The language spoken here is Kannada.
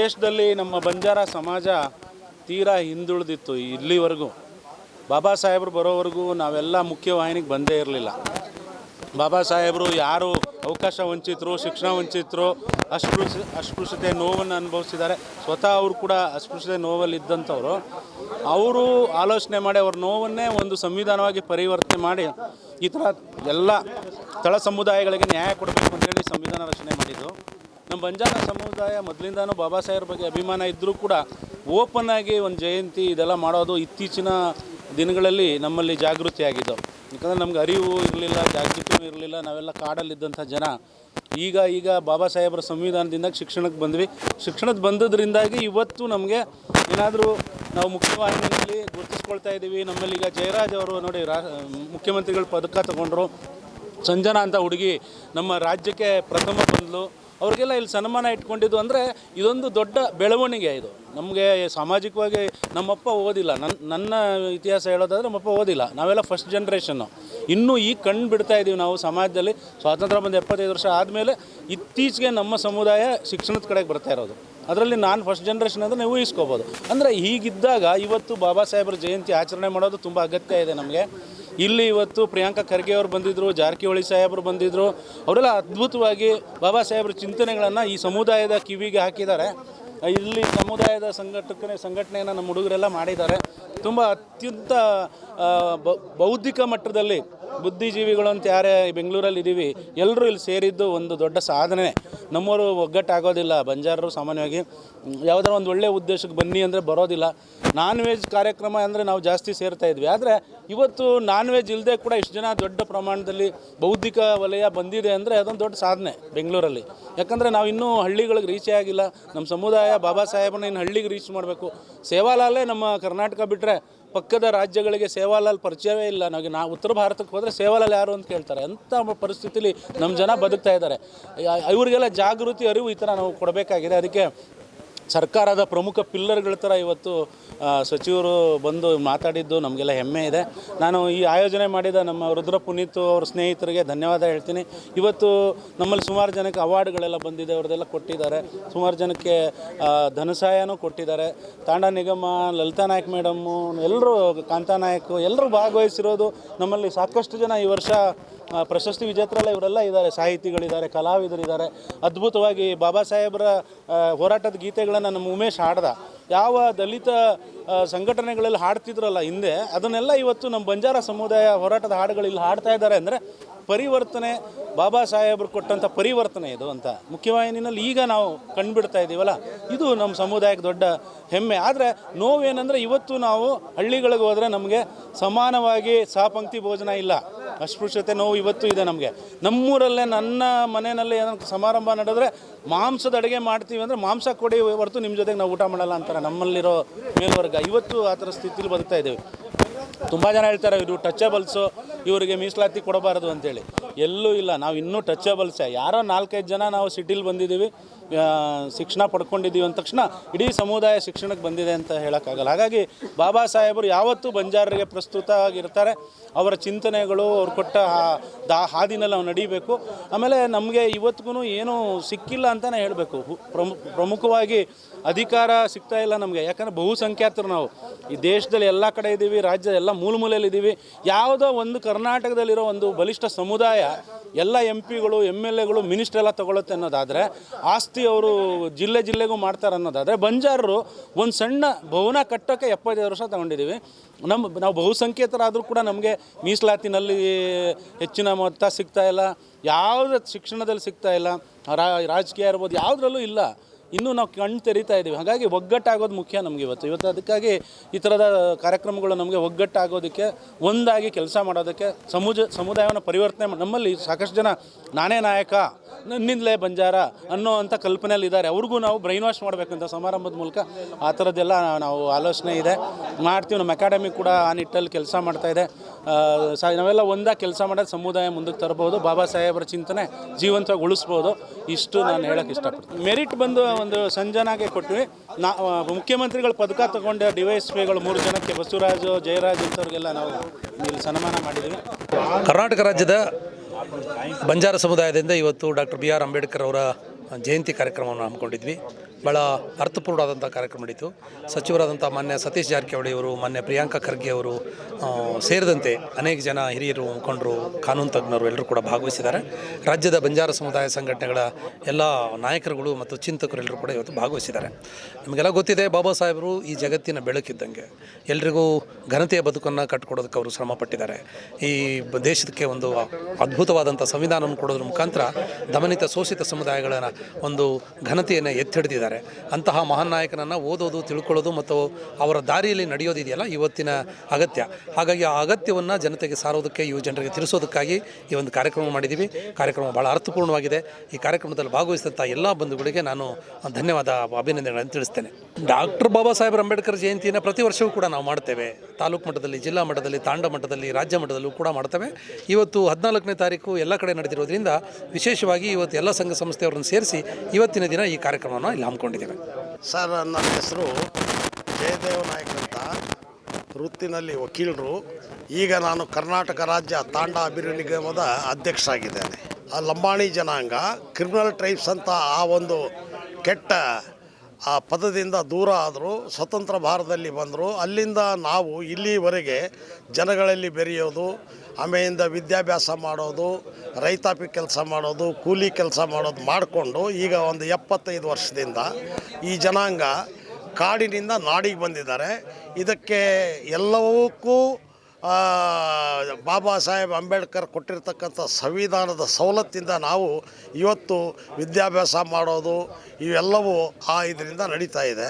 ದೇಶದಲ್ಲಿ ನಮ್ಮ ಬಂಜಾರ ಸಮಾಜ ತೀರಾ ಹಿಂದುಳಿದಿತ್ತು ಇಲ್ಲಿವರೆಗೂ. ಬಾಬಾ ಸಾಹೇಬರು ಬರೋವರೆಗೂ ನಾವೆಲ್ಲ ಮುಖ್ಯವಾಹಿನಿಗೆ ಬಂದೇ ಇರಲಿಲ್ಲ. ಬಾಬಾ ಸಾಹೇಬರು ಯಾರು ಅವಕಾಶ ವಂಚಿತರು, ಶಿಕ್ಷಣ ವಂಚಿತರು ಅಸ್ಪೃಶ್ಯ ಅಸ್ಪೃಶ್ಯತೆ ನೋವನ್ನು ಅನುಭವಿಸಿದ್ದಾರೆ. ಸ್ವತಃ ಅವರು ಕೂಡ ಅಸ್ಪೃಶ್ಯತೆ ನೋವಲ್ಲಿ ಇದ್ದಂಥವ್ರು. ಅವರು ಆಲೋಚನೆ ಮಾಡಿ ಅವ್ರ ನೋವನ್ನೇ ಒಂದು ಸಂವಿಧಾನವಾಗಿ ಪರಿವರ್ತನೆ ಮಾಡಿ ಈ ಥರ ಎಲ್ಲ ತಳ ಸಮುದಾಯಗಳಿಗೆ ನ್ಯಾಯ ಕೊಡಬೇಕು ಅಂತೇಳಿ ಸಂವಿಧಾನ ರಚನೆ ಮಾಡಿದ್ದು ನಮ್ಮ ಬಂಜಾರ ಸಮುದಾಯ ಮೊದಲಿಂದನೂ ಬಾಬಾ ಸಾಹೇಬ್ರ ಬಗ್ಗೆ ಅಭಿಮಾನ ಇದ್ದರೂ ಕೂಡ ಓಪನ್ ಆಗಿ ಒಂದು ಜಯಂತಿ ಇದೆಲ್ಲ ಮಾಡೋದು ಇತ್ತೀಚಿನ ದಿನಗಳಲ್ಲಿ ನಮ್ಮಲ್ಲಿ ಜಾಗೃತಿ ಆಗಿದ್ದವು ಯಾಕಂದರೆ ನಮ್ಗೆ ಅರಿವು ಇರಲಿಲ್ಲ ಜಾಗೃತಿಯೂ ಇರಲಿಲ್ಲ, ನಾವೆಲ್ಲ ಕಾಡಲ್ಲಿದ್ದಂಥ ಜನ. ಈಗ ಈಗ ಬಾಬಾ ಸಾಹೇಬ್ರ ಸಂವಿಧಾನದಿಂದ ಶಿಕ್ಷಣಕ್ಕೆ ಬಂದ್ವಿ. ಶಿಕ್ಷಣದ ಬಂದದ್ರಿಂದಾಗಿ ಇವತ್ತು ನಮಗೆ ಏನಾದರೂ ನಾವು ಮುಖ್ಯವಾಹಿನಿಯಲ್ಲಿ ಗುರುತಿಸ್ಕೊಳ್ತಾ ಇದ್ದೀವಿ. ನಮ್ಮಲ್ಲಿ ಈಗ ಜಯರಾಜ್ ಅವರು ನೋಡಿ, ರಾ, ಮುಖ್ಯಮಂತ್ರಿಗಳು ಪದಕ ತಗೊಂಡ್ರು. ಸಂಜನಾ ಅಂತ ಹುಡುಗಿ ನಮ್ಮ ರಾಜ್ಯಕ್ಕೆ ಪ್ರಥಮ ಬಂದ್ಲು. ಅವ್ರಿಗೆಲ್ಲ ಇಲ್ಲಿ ಸನ್ಮಾನ ಇಟ್ಕೊಂಡಿದ್ದು ಅಂದರೆ ಇದೊಂದು ದೊಡ್ಡ ಬೆಳವಣಿಗೆ ಇದು. ನಮಗೆ ಸಾಮಾಜಿಕವಾಗಿ ನಮ್ಮಪ್ಪ ಓದಿಲ್ಲ. ನನ್ನ ನನ್ನ ಇತಿಹಾಸ ಹೇಳೋದಾದ್ರೆ ನಮ್ಮಪ್ಪ ಓದಿಲ್ಲ. ನಾವೆಲ್ಲ ಫಸ್ಟ್ ಜನ್ರೇಷನ್ನು ಇನ್ನೂ ಈಗ ಕಣ್ಣು ಬಿಡ್ತಾ ಇದ್ದೀವಿ ನಾವು ಸಮಾಜದಲ್ಲಿ. ಸ್ವಾತಂತ್ರ್ಯ ಬಂದು ಎಪ್ಪತ್ತೈದು ವರ್ಷ ಆದಮೇಲೆ ಇತ್ತೀಚೆಗೆ ನಮ್ಮ ಸಮುದಾಯ ಶಿಕ್ಷಣದ ಕಡೆಗೆ ಬರ್ತಾ ಇರೋದು. ಅದರಲ್ಲಿ ನಾನು ಫಸ್ಟ್ ಜನ್ರೇಷನ್ ಅಂದರೆ ನೀವು ಇಸ್ಕೋಬೋದು ಅಂದರೆ ಹೀಗಿದ್ದಾಗ ಇವತ್ತು ಬಾಬಾ ಸಾಹೇಬ್ರ ಜಯಂತಿ ಆಚರಣೆ ಮಾಡೋದು ತುಂಬ ಅಗತ್ಯ ಇದೆ ನಮಗೆ. ಇಲ್ಲಿ ಇವತ್ತು ಪ್ರಿಯಾಂಕಾ ಖರ್ಗೆ ಅವರು ಬಂದಿದ್ದರು ಜಾರಕಿಹೊಳಿ ಸಾಹೇಬರು ಬಂದಿದ್ದರು ಅವರೆಲ್ಲ ಅದ್ಭುತವಾಗಿ ಬಾಬಾ ಸಾಹೇಬ್ರ ಚಿಂತನೆಗಳನ್ನು ಈ ಸಮುದಾಯದ ಕಿವಿಗೆ ಹಾಕಿದ್ದಾರೆ. ಇಲ್ಲಿ ಸಮುದಾಯದ ಸಂಘಟಕನೇ, ಸಂಘಟನೆಯನ್ನು ನಮ್ಮ ಹುಡುಗರೆಲ್ಲ ಮಾಡಿದ್ದಾರೆ. ತುಂಬ ಅತ್ಯಂತ ಬೌದ್ಧಿಕ ಮಟ್ಟದಲ್ಲಿ ಬುದ್ಧಿಜೀವಿಗಳು ಅಂತ ಯಾರೇ ಬೆಂಗಳೂರಲ್ಲಿ ಇದ್ದೀವಿ ಎಲ್ಲರೂ ಇಲ್ಲಿ ಸೇರಿದ್ದು ಒಂದು ದೊಡ್ಡ ಸಾಧನೆ. ನಮ್ಮವರು ಒಗ್ಗಟ್ಟಾಗೋದಿಲ್ಲ ಬಂಜಾರರು ಸಾಮಾನ್ಯವಾಗಿ ಯಾವುದಾರ ಒಂದು ಒಳ್ಳೆಯ ಉದ್ದೇಶಕ್ಕೆ ಬನ್ನಿ ಅಂದರೆ ಬರೋದಿಲ್ಲ. ನಾನ್ ವೆಜ್ ಕಾರ್ಯಕ್ರಮ ಅಂದರೆ ನಾವು ಜಾಸ್ತಿ ಸೇರ್ತಾ ಇದ್ವಿ. ಆದರೆ ಇವತ್ತು ನಾನ್ ವೆಜ್ ಇಲ್ಲದೆ ಕೂಡ ಇಷ್ಟು ಜನ ದೊಡ್ಡ ಪ್ರಮಾಣದಲ್ಲಿ ಬೌದ್ಧಿಕ ವಲಯ ಬಂದಿದೆ ಅಂದರೆ ಅದೊಂದು ದೊಡ್ಡ ಸಾಧನೆ ಬೆಂಗಳೂರಲ್ಲಿ. ಯಾಕಂದರೆ ನಾವು ಇನ್ನೂ ಹಳ್ಳಿಗಳಿಗೆ ರೀಚೇ ಆಗಿಲ್ಲ. ನಮ್ಮ ಸಮುದಾಯ ಬಾಬಾ ಸಾಹೇಬನ ಇನ್ನು ಹಳ್ಳಿಗೆ ರೀಚ್ ಮಾಡಬೇಕು. ಸೇವಾಲಾಲೇ ನಮ್ಮ ಕರ್ನಾಟಕ ಬಿಟ್ಟರೆ ಪಕ್ಕದ ರಾಜ್ಯಗಳಿಗೆ ಸೇವಾಲಾಲ್ ಪರಿಚಯವೇ ಇಲ್ಲ. ನಮಗೆ ನಾವು ಉತ್ತರ ಭಾರತಕ್ಕೆ ಹೋದರೆ ಸೇವಾಲಾಲ್ ಯಾರು ಅಂತ ಕೇಳ್ತಾರೆ. ಅಂಥ ಪರಿಸ್ಥಿತಿಲಿ ನಮ್ಮ ಜನ ಬದುಕ್ತಾ ಇದ್ದಾರೆ. ಇವರಿಗೆಲ್ಲ ಜಾಗೃತಿ, ಅರಿವು ಈ ಥರ ನಾವು ಕೊಡಬೇಕಾಗಿದೆ. ಅದಕ್ಕೆ ಸರ್ಕಾರದ ಪ್ರಮುಖ ಪಿಲ್ಲರ್ಗಳ ಥರ ಇವತ್ತು ಸಚಿವರು ಬಂದು ಮಾತಾಡಿದ್ದು ನಮಗೆಲ್ಲ ಹೆಮ್ಮೆ ಇದೆ. ನಾನು ಈ ಆಯೋಜನೆ ಮಾಡಿದ ನಮ್ಮ ರುದ್ರ ಪುನೀತ್ ಅವ್ರ ಸ್ನೇಹಿತರಿಗೆ ಧನ್ಯವಾದ ಹೇಳ್ತೀನಿ. ಇವತ್ತು ನಮ್ಮಲ್ಲಿ ಸುಮಾರು ಜನಕ್ಕೆ ಅವಾರ್ಡ್ಗಳೆಲ್ಲ ಬಂದಿದೆ, ಅವ್ರದ್ದೆಲ್ಲ ಕೊಟ್ಟಿದ್ದಾರೆ. ಸುಮಾರು ಜನಕ್ಕೆ ಧನಸಹಾಯನೂ ಕೊಟ್ಟಿದ್ದಾರೆ. ತಾಂಡ ನಿಗಮ, ಲಲಿತಾ ನಾಯಕ್ ಮೇಡಮ್ಮು ಎಲ್ಲರೂ ಕಾಂತಾ ನಾಯಕ್, ಎಲ್ಲರೂ ಭಾಗವಹಿಸಿರೋದು ನಮ್ಮಲ್ಲಿ ಸಾಕಷ್ಟು ಜನ ಈ ವರ್ಷ ಪ್ರಶಸ್ತಿ ವಿಜೇತರೆಲ್ಲ ಇವರೆಲ್ಲ ಇದ್ದಾರೆ. ಸಾಹಿತಿಗಳಿದ್ದಾರೆ, ಕಲಾವಿದರಿದ್ದಾರೆ. ಅದ್ಭುತವಾಗಿ ಬಾಬಾ ಸಾಹೇಬರ ಹೋರಾಟದ ಗೀತೆಗಳನ್ನು ನಮ್ಮ ಉಮೇಶ್ ಹಾಡ್ದ. ಯಾವ ದಲಿತ ಸಂಘಟನೆಗಳಲ್ಲಿ ಹಾಡ್ತಿದ್ರಲ್ಲ ಹಿಂದೆ, ಅದನ್ನೆಲ್ಲ ಇವತ್ತು ನಮ್ಮ ಬಂಜಾರ ಸಮುದಾಯ ಹೋರಾಟದ ಹಾಡುಗಳು ಇಲ್ಲಿ ಹಾಡ್ತಾ ಇದ್ದಾರೆ ಅಂದರೆ ಪರಿವರ್ತನೆ, ಬಾಬಾ ಸಾಹೇಬರು ಕೊಟ್ಟಂಥ ಪರಿವರ್ತನೆ ಇದು ಅಂತ. ಮುಖ್ಯವಾಹಿನಿನಲ್ಲಿ ಈಗ ನಾವು ಕಂಡುಬಿಡ್ತಾ ಇದ್ದೀವಲ್ಲ, ಇದು ನಮ್ಮ ಸಮುದಾಯಕ್ಕೆ ದೊಡ್ಡ ಹೆಮ್ಮೆ. ಆದರೆ ನೋವೇನೆಂದರೆ ಇವತ್ತು ನಾವು ಹಳ್ಳಿಗಳಿಗೆ ಹೋದರೆ ನಮಗೆ ಸಮಾನವಾಗಿ ಸಾಪಂಕ್ತಿ ಭೋಜನ ಇಲ್ಲ. ಅಸ್ಪೃಶ್ಯತೆ ನೋವು ಇವತ್ತು ಇದೆ ನಮಗೆ. ನಮ್ಮೂರಲ್ಲೇ ನನ್ನ ಮನೆಯಲ್ಲಿ ಏನೋ ಸಮಾರಂಭ ನಡೆದ್ರೆ ಮಾಂಸದ ಅಡುಗೆ ಮಾಡ್ತೀವಿ ಅಂದರೆ ಮಾಂಸ ಕೊಡಿ ಹೊರತು ನಿಮ್ಮ ಜೊತೆಗೆ ನಾವು ಊಟ ಮಾಡಲ್ಲ ಅಂತಾರೆ. ನಮ್ಮಲ್ಲಿರೋ ಮೇಲ್ವರ್ಗ. ಇವತ್ತು ಆ ಥರ ಸ್ಥಿತಿಲಿ ಬದುಕ್ತಾ ಇದ್ದೀವಿ. ತುಂಬ ಜನ ಹೇಳ್ತಾರೆ, ಇದು ಟಚಬಲ್ಸು ಇವರಿಗೆ ಮೀಸಲಾತಿ ಕೊಡಬಾರದು ಅಂತೇಳಿ. ಎಲ್ಲೂ ಇಲ್ಲ, ನಾವು ಇನ್ನೂ ಟಚಬಲ್ಸೇ ಯಾರೋ ನಾಲ್ಕೈದು ಜನ ನಾವು ಸಿಟಿಲಿ ಬಂದಿದ್ದೀವಿ ಶಿಕ್ಷಣ ಪಡ್ಕೊಂಡಿದ್ದೀವಿ ಅಂದ ತಕ್ಷಣ ಇಡೀ ಸಮುದಾಯ ಶಿಕ್ಷಣಕ್ಕೆ ಬಂದಿದೆ ಅಂತ ಹೇಳೋಕ್ಕಾಗಲ್ಲ. ಹಾಗಾಗಿ ಬಾಬಾ ಸಾಹೇಬರು ಯಾವತ್ತೂ ಬಂಜಾರರಿಗೆ ಪ್ರಸ್ತುತ ಆಗಿರ್ತಾರೆ ಅವರ ಚಿಂತನೆಗಳು ಅವ್ರು ಕೊಟ್ಟ ದಾ, ಹಾದಿನಲ್ಲಿ ನಾವು ನಡಿಬೇಕು. ಆಮೇಲೆ ನಮಗೆ ಇವತ್ತಿಗೂ ಏನೂ ಸಿಕ್ಕಿಲ್ಲ ಅಂತಲೇ ಹೇಳಬೇಕು. ಪ್ರಮುಖ ಪ್ರಮುಖವಾಗಿ ಅಧಿಕಾರ ಸಿಗ್ತಾ ಇಲ್ಲ ನಮಗೆ. ಯಾಕಂದರೆ ಬಹುಸಂಖ್ಯಾತರು ನಾವು. ಈ ದೇಶದಲ್ಲಿ ಎಲ್ಲ ಕಡೆ ಇದ್ದೀವಿ ರಾಜ್ಯದ ಎಲ್ಲ ಮೂಲ ಮೂಲೆಯಲ್ಲಿ ಇದ್ದೀವಿ ಯಾವುದೋ ಒಂದು ಕರ್ನಾಟಕದಲ್ಲಿರೋ ಒಂದು ಬಲಿಷ್ಠ ಸಮುದಾಯ ಎಲ್ಲ ಎಂ ಪಿಗಳು ಎಂ ಎಲ್ ಎಗಳು ಎಲ್ಲ ತಗೊಳುತ್ತೆ ಅನ್ನೋದಾದರೆ, ಆಸ್ತಿ ಅವರು ಜಿಲ್ಲೆ ಜಿಲ್ಲೆಗೂ ಮಾಡ್ತಾರೆ ಅನ್ನೋದಾದರೆ, ಬಂಜಾರರು ಒಂದು ಸಣ್ಣ ಭವನ ಕಟ್ಟೋಕ್ಕೆ ಎಪ್ಪತ್ತೈದು ವರ್ಷ ತಗೊಂಡಿದ್ದೀವಿ. ನಮ್ಮ ನಾವು ಬಹುಸಂಖ್ಯಾತರಾದರೂ ಕೂಡ ನಮಗೆ ಮೀಸಲಾತಿನಲ್ಲಿ ಹೆಚ್ಚಿನ ಮೊತ್ತ ಸಿಗ್ತಾಯಿಲ್ಲ ಯಾವುದೇ ಶಿಕ್ಷಣದಲ್ಲಿ ಸಿಗ್ತಾ ಇಲ್ಲ. ರಾ, ರಾಜಕೀಯ ಇರ್ಬೋದು, ಯಾವುದ್ರಲ್ಲೂ ಇಲ್ಲ. ಇನ್ನೂ ನಾವು ಕಣ್ಣು ತೆರಿತಾ ಇದ್ದೀವಿ. ಹಾಗಾಗಿ ಒಗ್ಗಟ್ಟಾಗೋದು ಮುಖ್ಯ ನಮಗೆ ಇವತ್ತು. ಇವತ್ತು ಅದಕ್ಕಾಗಿ ಈ ಥರದ ಕಾರ್ಯಕ್ರಮಗಳು ನಮಗೆ ಒಗ್ಗಟ್ಟಾಗೋದಕ್ಕೆ ಒಂದಾಗಿ ಕೆಲಸ ಮಾಡೋದಕ್ಕೆ ಸಮುಜ ಸಮುದಾಯವನ್ನು ಪರಿವರ್ತನೆ ನಮ್ಮಲ್ಲಿ ಸಾಕಷ್ಟು ಜನ ನಾನೇ ನಾಯಕ ನನ್ನಿಂದಲೇ ಬಂಜಾರ ಅನ್ನೋ ಅಂಥ ಕಲ್ಪನೆಯಲ್ಲಿ ಇದ್ದಾರೆ. ಅವ್ರಿಗೂ ನಾವು ಬ್ರೈನ್ ವಾಶ್ ಮಾಡಬೇಕಂತ ಸಮಾರಂಭದ ಮೂಲಕ ಆ ಥರದ್ದೆಲ್ಲ ನಾವು ಆಲೋಚನೆ ಇದೆ. ಮಾಡ್ತೀವಿ. ನಮ್ಮ ಅಕಾಡೆಮಿ ಕೂಡ ಆ ನಿಟ್ಟಲ್ಲಿ ಕೆಲಸ ಮಾಡ್ತಾ ಇದೆ. ಆ, ಸ ನಾವೆಲ್ಲ ಒಂದಾಗಿ ಕೆಲಸ ಮಾಡೋದು ಸಮುದಾಯ ಮುಂದಕ್ಕೆ ತರ್ಬೋದು. ಬಾಬಾ ಸಾಹೇಬರ ಚಿಂತನೆ ಜೀವಂತವಾಗಿ ಉಳಿಸ್ಬೋದು ಇಷ್ಟು ನಾನು ಹೇಳಕ್ಕೆ ಇಷ್ಟಪಡ್ತೀನಿ. ಮೆರಿಟ್ ಬಂದು ಒಂದು ಸಂಜನಾಗೆ ಕೊಟ್ವಿ. ನಾ ಮುಖ್ಯಮಂತ್ರಿಗಳ ಪದಕ ತಗೊಂಡ ಡಿ ವೈ ಪಿಗಳು ಮೂರು ಜನಕ್ಕೆ ಬಸವರಾಜು, ಜಯರಾಜ್ ಇಂಥವ್ರಿಗೆಲ್ಲ ನಾವು ಇಲ್ಲಿ ಸನ್ಮಾನ ಮಾಡಿದ್ದೀವಿ ಕರ್ನಾಟಕ ರಾಜ್ಯದ ಬಂಜಾರ ಸಮುದಾಯದಿಂದ ಇವತ್ತು ಡಾಕ್ಟರ್ ಬಿ ಆರ್ ಅಂಬೇಡ್ಕರ್ ಅವರ ಜಯಂತಿ ಕಾರ್ಯಕ್ರಮವನ್ನು ಹಮ್ಮಿಕೊಂಡಿದ್ವಿ. ಭಾಳ ಅರ್ಥಪೂರ್ಣವಾದಂಥ ಕಾರ್ಯಕ್ರಮ ನಡೀತು. ಸಚಿವರಾದಂಥ ಮಾನ್ಯ ಸತೀಶ್ ಜಾರಕಿಹೊಳಿ ಅವರು, ಮಾನ್ಯ ಪ್ರಿಯಾಂಕಾ ಖರ್ಗೆ ಅವರು ಸೇರಿದಂತೆ ಅನೇಕ ಜನ ಹಿರಿಯರು, ಮುಖಂಡರು, ಕಾನೂನು ತಜ್ಞರು ಎಲ್ಲರೂ ಕೂಡ ಭಾಗವಹಿಸಿದ್ದಾರೆ. ರಾಜ್ಯದ ಬಂಜಾರ ಸಮುದಾಯ ಸಂಘಟನೆಗಳ ಎಲ್ಲ ನಾಯಕರುಗಳು ಮತ್ತು ಚಿಂತಕರು ಎಲ್ಲರೂ ಕೂಡ ಇವತ್ತು ಭಾಗವಹಿಸಿದ್ದಾರೆ. ನಮಗೆಲ್ಲ ಗೊತ್ತಿದೆ, ಬಾಬಾ ಸಾಹೇಬರು ಈ ಜಗತ್ತಿನ ಬೆಳಕಿದ್ದಂಗೆ. ಎಲ್ರಿಗೂ ಘನತೆಯ ಬದುಕನ್ನು ಕಟ್ಟಿಕೊಡೋದಕ್ಕೆ ಅವರು ಶ್ರಮಪಟ್ಟಿದ್ದಾರೆ ಈ ದೇಶಕ್ಕೆ ಒಂದು ಅದ್ಭುತವಾದಂಥ ಸಂವಿಧಾನವನ್ನು ಕೊಡೋದ್ರ ಮುಖಾಂತರ ದಮನಿತ ಶೋಷಿತ ಸಮುದಾಯಗಳ ಒಂದು ಘನತೆಯನ್ನು ಎತ್ತಿಡಿದಿದ್ದಾರೆ ಅಂತಹ ಮಹಾನ್ ನಾಯಕನನ್ನು ಓದೋದು, ತಿಳ್ಕೊಳ್ಳೋದು ಮತ್ತು ಅವರ ದಾರಿಯಲ್ಲಿ ನಡೆಯೋದಿದೆಯಲ್ಲ ಇವತ್ತಿನ ಅಗತ್ಯ. ಹಾಗಾಗಿ ಆ ಅಗತ್ಯವನ್ನು ಜನತೆಗೆ ಸಾರೋದಕ್ಕೆ ಯುವ ಜನರಿಗೆ ತಿಳಿಸೋದಕ್ಕಾಗಿ ಈ ಒಂದು ಕಾರ್ಯಕ್ರಮ ಮಾಡಿದ್ದೀವಿ. ಕಾರ್ಯಕ್ರಮ ಭಾಳ ಅರ್ಥಪೂರ್ಣವಾಗಿದೆ. ಈ ಕಾರ್ಯಕ್ರಮದಲ್ಲಿ ಭಾಗವಹಿಸಿದಂಥ ಎಲ್ಲ ಬಂಧುಗಳಿಗೆ ನಾನು ಧನ್ಯವಾದ, ಅಭಿನಂದನೆಗಳನ್ನು ತಿಳಿಸ್ತೇನೆ. ಡಾಕ್ಟರ್ ಬಾಬಾ ಸಾಹೇಬ್ ಅಂಬೇಡ್ಕರ್ ಜಯಂತಿಯನ್ನು ಪ್ರತಿ ವರ್ಷವೂ ಕೂಡ ನಾವು ಮಾಡ್ತೇವೆ. ತಾಲೂಕು ಮಟ್ಟದಲ್ಲಿ, ಜಿಲ್ಲಾ ಮಟ್ಟದಲ್ಲಿ, ತಾಂಡ ಮಟ್ಟದಲ್ಲಿ, ರಾಜ್ಯ ಮಟ್ಟದಲ್ಲೂ ಕೂಡ ಮಾಡ್ತೇವೆ. ಇವತ್ತು ಹದಿನಾಲ್ಕನೇ ತಾರೀಕು ಎಲ್ಲ ಕಡೆ ನಡೆದಿರೋದ್ರಿಂದ ವಿಶೇಷವಾಗಿ ಇವತ್ತು ಎಲ್ಲ ಸಂಘ ಸಂಸ್ಥೆಯವರನ್ನು ಸೇರಿಸಿ ಇವತ್ತಿನ ದಿನ ಈ ಕಾರ್ಯಕ್ರಮವನ್ನು ಇಲ್ಲಿ ಹಮ್ಮಿಕೊಂಡಿದ್ದೇವೆ ಸರ್, ನನ್ನ ಹೆಸರು ಜಯದೇವ ನಾಯಕ್ ಅಂತ ವೃತ್ತಿನಲ್ಲಿ ವಕೀಲರು. ಈಗ ನಾನು ಕರ್ನಾಟಕ ರಾಜ್ಯ ತಾಂಡ ಅಭಿವೃದ್ಧಿ ನಿಗಮದ ಅಧ್ಯಕ್ಷ ಆಗಿದ್ದೇನೆ ಆ ಲಂಬಾಣಿ ಜನಾಂಗ ಕ್ರಿಮಿನಲ್ ಟ್ರೈಬ್ಸ್ ಅಂತ ಆ ಒಂದು ಕೆಟ್ಟ ಆ ಪದದಿಂದ ದೂರ ಆದರೂ ಸ್ವತಂತ್ರ ಭಾರತದಲ್ಲಿ ಬಂದರು, ಅಲ್ಲಿಂದ ನಾವು ಇಲ್ಲಿವರೆಗೆ ಜನಗಳಲ್ಲಿ ಬೆರೆಯೋದು ಆಮೇಲಿಂದ ವಿದ್ಯಾಭ್ಯಾಸ ಮಾಡೋದು, ರೈತಾಪಿ ಕೆಲಸ ಮಾಡೋದು, ಕೂಲಿ ಕೆಲಸ ಮಾಡೋದು ಮಾಡಿಕೊಂಡು ಈಗ ಒಂದು ಎಪ್ಪತ್ತೈದು ವರ್ಷದಿಂದ ಈ ಜನಾಂಗ ಕಾಡಿನಿಂದ ನಾಡಿಗೆ ಬಂದಿದ್ದಾರೆ. ಇದಕ್ಕೆ ಎಲ್ಲವಕ್ಕೂ ಬಾಬಾ ಸಾಹೇಬ್ ಅಂಬೇಡ್ಕರ್ ಕೊಟ್ಟಿರ್ತಕ್ಕಂಥ ಸಂವಿಧಾನದ ಸವಲತ್ತಿಂದ ನಾವು ಇವತ್ತು ವಿದ್ಯಾಭ್ಯಾಸ ಮಾಡೋದು ಇವೆಲ್ಲವೂ ಆ ಇದರಿಂದ ನಡೀತಾ ಇದೆ.